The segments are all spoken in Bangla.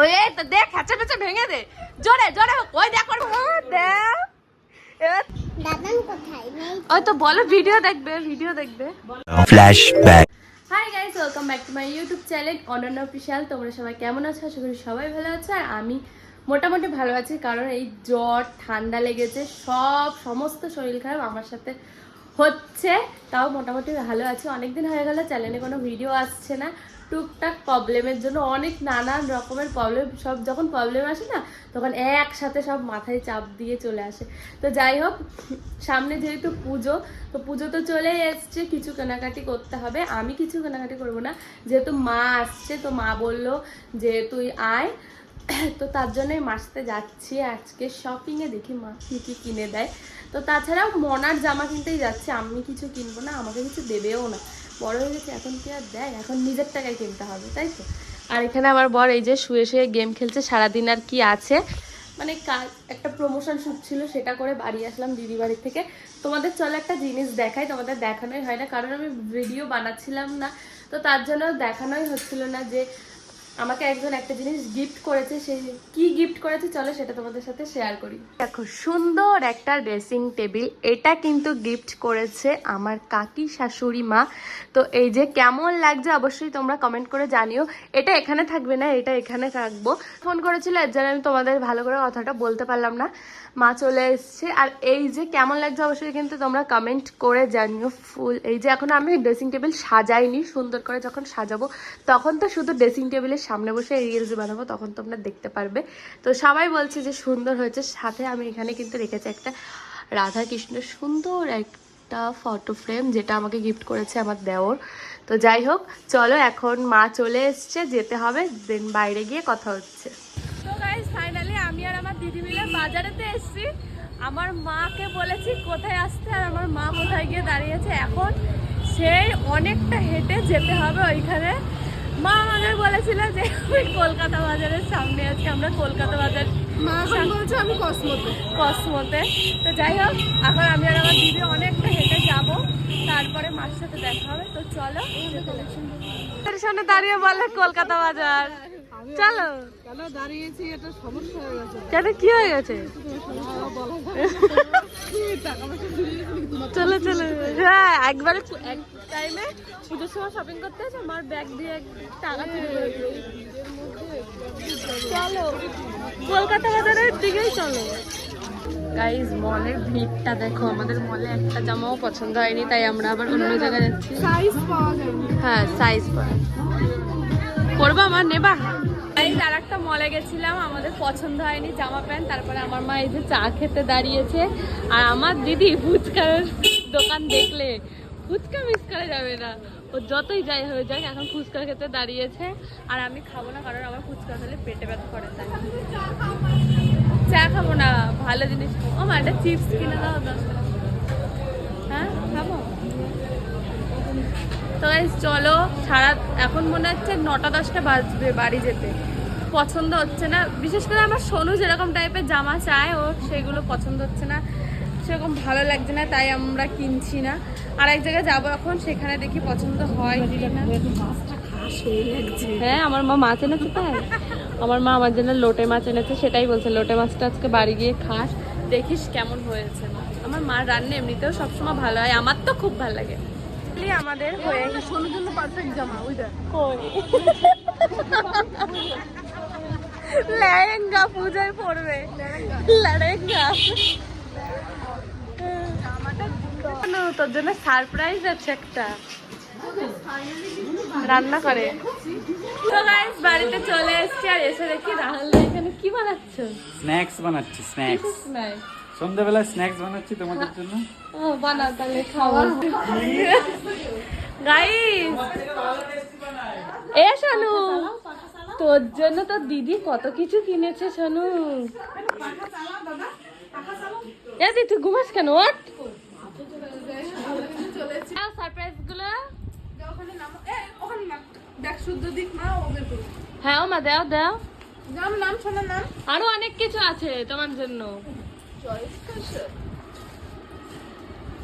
ওই তো দেখ হ্যাচা পেঁচা ভেঙে দে। জোরে জোরে ওই দেখ ওই তো বলো ভিডিও দেখবে ভিডিও দেখবে। Flashback. Hi guys welcome back to my YouTube channel Ananya official তোমরা সবাই কেমন আছো? আশা করি সবাই ভালো আছো। আর আমি মোটামুটি ভালো আছি কারণ এই জ্বর ঠান্ডা লেগেছে সব সমস্ত শরীর খারাপ আমার সাথে হচ্ছে তাও মোটামুটি ভালো আছি। অনেকদিন হয়ে গেল চ্যানেলে কোনো ভিডিও আসছে না। টুকটাক প্রবলেমের জন্য অনেক নানান রকমের প্রবলেম সব যখন প্রবলেম আসে না, তখন একসাথে সব মাথায় চাপ দিয়ে চলে আসে। তো যাই হোক, সামনে যেহেতু পুজো, তো পুজো তো চলে এসছে, কিছু কেনাকাটি করতে হবে। আমি কিছু কেনাকাটি করব না। যেহেতু মা আসছে, তো মা বলল যে, তুই আয় তো তার জন্যই মাসতে যাচ্ছি। আজকে শপিংয়ে দেখি মা কী কী কিনে দেয়। তো তাছাড়াও মনার জামা কিনতেই যাচ্ছে। আমি কিছু কিনবো না, আমাকে কিছু দেবেও না। বড় হয়ে গেছে, এখন কি আর দেয়? এখন নিজের টাকায় কিনতে হবে, তাই তো? আর এখানে আমার বর এই যে শুয়ে শুয়ে গেম খেলছে, সারাদিন আর কি আছে। মানে কাজ একটা প্রমোশন শ্যুট ছিল, সেটা করে বাড়ি আসলাম দিদি বাড়ি থেকে। তোমাদের চলো একটা জিনিস দেখাই, তোমাদের দেখানোই হয় না, কারণ আমি ভিডিও বানাচ্ছিলাম না। তো তার জন্য দেখানোই হচ্ছিল না যে আমাকে একজন একটা জিনিস গিফট করেছে সেই কি গিফট করেছে চলো সেটা তোমাদের সাথে শেয়ার করি। দেখো, সুন্দর একটা ড্রেসিং টেবিল এটা কিন্তু গিফট করেছে আমার কাকি শাশুড়ি মা। তো এই যে কেমন লাগছে অবশ্যই তোমরা কমেন্ট করে জানিও। এটা এখানে থাকবে না, এটা এখানে থাকব। ফোন করেছিল, এর জন্য আমি তোমাদের ভালো করে কথাটা বলতে পারলাম না। মা চলে এসছে, আর এই যে কেমন লাগছে অবশ্যই কিন্তু তোমরা কমেন্ট করে জানিও ফুল এই যে এখন আমি ড্রেসিং টেবিল সাজাইনি, সুন্দর করে যখন সাজাবো, তখন তো শুধু ড্রেসিং টেবিলের সামনে বসে রিলস বানাবো, তখন তোমরা দেখতে পারবে। তো সবাই বলছে যে সুন্দর হয়েছে। সাথে আমি এখানে কিন্তু রেখেছি একটা রাধা কৃষ্ণের সুন্দর একটা ফটো ফ্রেম যেটা আমাকে গিফট করেছে আমার দেওর। তো যাই হোক, চলো এখন মা চলে এসছে, যেতে হবে দেন বাইরে গিয়ে কথা হচ্ছে। তো গাইস ফাইনালি আমি আর আমার দিদি মিলে বাজারেতে এসেছি। আমার মাকে বলেছি কোথায় আসতে, আর আমার মা কোথায় গিয়ে দাঁড়িয়েছে। এখন সেই অনেকটা হেঁটে যেতে হবে ওইখানে। মা আমাদের বলেছিল যে ওই কলকাতা বাজারের সামনে আজকে আমরা কলকাতা বাজার মা এখন বলছে আমি কসমোতে। কসমোতে। তো যাই হোক এখন আমি আর আমার দিদি অনেকটা হেঁটে যাব তারপরে মার সাথে দেখা হবে। তো চলো সামনে দাঁড়িয়ে বলে কলকাতা বাজার। চলো। কেন দাঁড়িয়েছি? এটা সমস্যা হয়ে গেছে। কেন কি হয়ে গেছে? চলো চলো। হ্যাঁ একবারে এক টাইমে পুজোর সময় শপিং করতে আছে আমার ব্যাগ দিয়ে এক টাকা চলো কলকাতা বাজারের দিকেই চলো। গাইজ মলের ভিড়টা দেখো। আমাদের মলে একটা জামাও পছন্দ হয়নি তাই আমরা আবার অন্য জায়গায় যাচ্ছি। সাইজ পাওয়া যায়নি। হ্যাঁ সাইজ পায় করব আমার নেবা। আর একটা মলে গেছিলাম, আমাদের পছন্দ হয়নি জামা প্যান্ট, তারপরে আমার মা এই যে চা খেতে দাঁড়িয়েছে। আর আমার দিদি ফুচকার দোকান দেখলে ফুচকা মিস করা যাবে না। ও যতই যাই হয়ে যাক, এখন ফুচকা খেতে দাঁড়িয়েছে। আর আমি খাব না, কারণ আমার ফুচকা খেলে পেটে ব্যথা করে, তাই। চা খাব না, ভালো জিনিস। ও মা, একটা চিপস কিনে দাও, দশ টাকা। হ্যাঁ খাব তো চলো, সারা, এখন মনে হচ্ছে নটা দশটা বাজবে বাড়ি যেতে। পছন্দ হচ্ছে না। বিশেষ করে আমার সোনু যেরকম টাইপের জামা চায়, ও সেগুলো পছন্দ হচ্ছে না। সেরকম ভালো লাগছে না, তাই আমরা কিনছি না। আর এক জায়গায় যাব এখন, সেখানে দেখি পছন্দ হয় হ্যাঁ আমার মা মাছ এনেছে তাই আমার মা আমার জন্য লোটে মাছ এনেছে, সেটাই বলছে, লোটে মাছটা আজকে বাড়ি গিয়ে খাস, দেখিস কেমন হয়েছে। আমার মার রান্না এমনিতেও সবসময় ভালো হয়, আমার তো খুব ভালো লাগে। আমাদের হয়ে সোনুর জন্য পারফেক্ট জামা ওই দেখ। লেহেঙ্গা পূজায় পড়বে লেহেঙ্গা। তোর জন্য সারপ্রাইজ আছে একটা। রান্না করে। তো গাইস বাড়িতে চলে এসেছি আর এসে দেখি রাহুল এখানে কি বানাচ্ছ? স্ন্যাক্স বানাচ্ছি স্ন্যাক্স সন্ধ্যাবেলা স্ন্যাক্স বানাচ্ছি তোমাদের জন্য। ও বানা তাহলে খাওয়া গাইস এ শানু! তোর জন্য তো দিদি কত কিছু কিনেছে শানু। এ দিদি তুই ঘুমাস কেন? ওট সারপ্রাইজগুলো। হ্যাঁ ও মা দাও দাও। নাম নাম নাম। আরও অনেক কিছু আছে তোমার জন্য।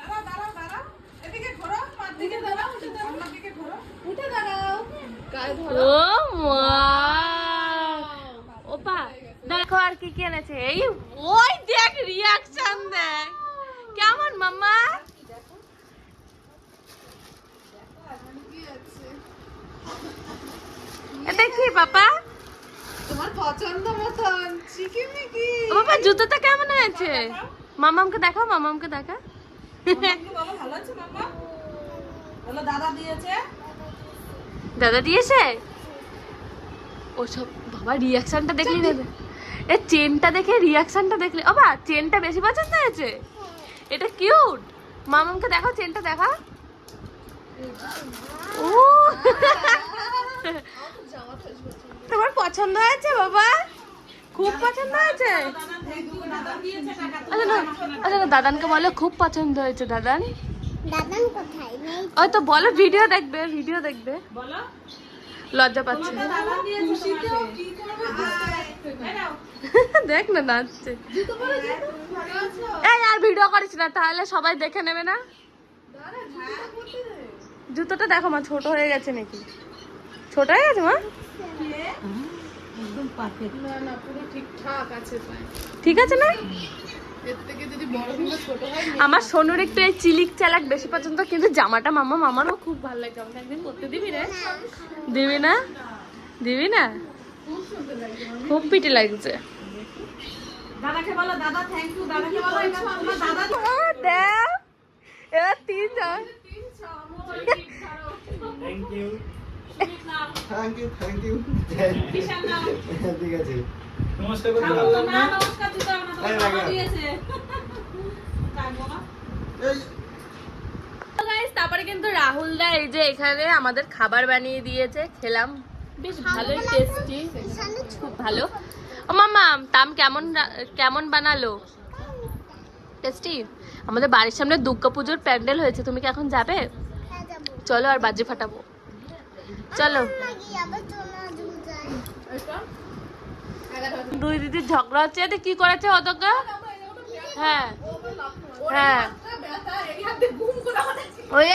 দাঁড়াও দাঁড়াও দাঁড়াও। এদিকে ঘোরো মার দিকে দাঁড়াও উঠে দাঁড়াও। মার দিকে ঘোরো। উঠে দাঁড়াও। গায়ে ধরো। ও মা ওপা দেখো আর কি এই ওই দেখ রিয়াকশন দেখ। কেমন মাম্মা? এটা কি বাবা তোমার পছন্দ মতন চিকিমিকি। বাবা জুতোটা কেমন হয়েছে? মামামকে দেখাও মামামকে দেখা। দাদা দিয়েছে? ওসব বাবা রিয়াকশনটা দেখলি না এ চেনটা দেখে রিয়াকশনটা দেখলে। ও, বা চেনটা বেশি পছন্দ হয়েছে? এটা কিউট মামামকে দেখো চেনটা দেখা। ও! তোমার পছন্দ হয়েছে, বাবা? খুব পছন্দ হয়েছে? আচ্ছা আচ্ছা না দাদানকে বলো খুব পছন্দ হয়েছে দাদান? দাদান কোথায়? ওই তো বলো ভিডিও দেখবে ভিডিও দেখবে। বলো। লজ্জা পাচ্ছে। দেখ না নাচছে। এই আর ভিডিও করিস না তাহলে সবাই দেখে নেবে না? জুতোটা দেখো মা ছোট হয়ে গেছে নাকি? ছোট হয়ে গেছে মা? না না পুরো ঠিকঠাক আছে। পায়ে ঠিক আছে না? হয় আমার সোনুর একটু এই চিলিক চালাক বেশি পছন্দ কিন্তু জামাটা মামা মামারও খুব ভালো লাগে। আমাকে একদিন করতে দিবি রে? দিবি না? দিবি না? খুব পিটি লাগছে। দাদাকে বলো দাদা থ্যাংক ইউ দাদাকে বলো এবার তোমার দাদা ও, দেখ। এবার তিনজন। Thank you thank you thank you ঠিক আছে। নমস্কার করে দাও না নমস্কার দিতে হবে না তোমার দিয়েছে। তারপরে কিন্তু রাহুল দা এই যে এখানে আমাদের খাবার বানিয়ে দিয়েছে খেলাম। বেশ ভালোই টেস্টি খুব ভালো। ও মামা তাম কেমন কেমন বানালো? টেস্টি আমাদের বাড়ির সামনে দুর্গা পুজোর প্যান্ডেল হয়েছে তুমি কি এখন যাবে? হ্যাঁ চলো আর বাজি ফাটাবো। চলো লাগি আবার চলে আসব যাই দুই দিদির ঝগড়া হচ্ছে, এতে কি করেছে অতকা হ্যাঁ। হ্যাঁ। ওই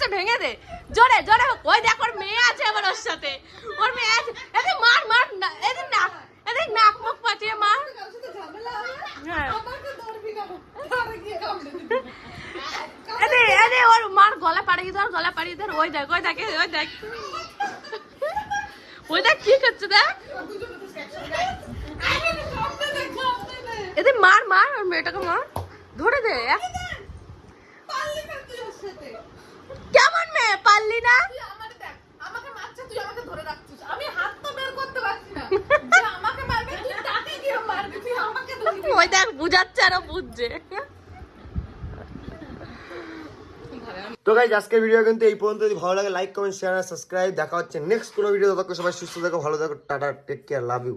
তো ভেঙে দে। জোরে জোরে ওই দেখ, ওর মেয়ে আছে আবার ওর সাথে। ওর মেয়ে আছে। মার মার নাক নাক হ্যাঁ। ওর মার গলা পাড়িয়ে ধর, গলা পাড়িয়ে ধর। ওই দেখ ওই দেখ ওই দেখ। ওই দেখ, কি করছে দেখ কামড়ে দে কামড়ে এদি মার মার ওর মেয়েটাকে মার। ধরে দে কেমন মেয়ে? পারলি না? তুই আমাকে দেখ আমাকে মারছে তুই আমাকে ধরে রাখছিস। আমি হাত তো বের করতে পারছি না। যে আমাকে মারবে তুই তাকে গিয়ে মারবি তুই আমাকে ধরবি ওই দেখ বুঝাচ্ছে আরও বুঝছে। তো গাইজ আজকের ভিডিও কিন্তু এই পর্যন্ত। যদি ভালো লাগে লাইক কমেন্ট শেয়ার আর সাবস্ক্রাইব দেখা হচ্ছে নেক্সট কোনো ভিডিও ততক্ষণ সবাই সুস্থ থাকো ভালো থাকো tata take care love you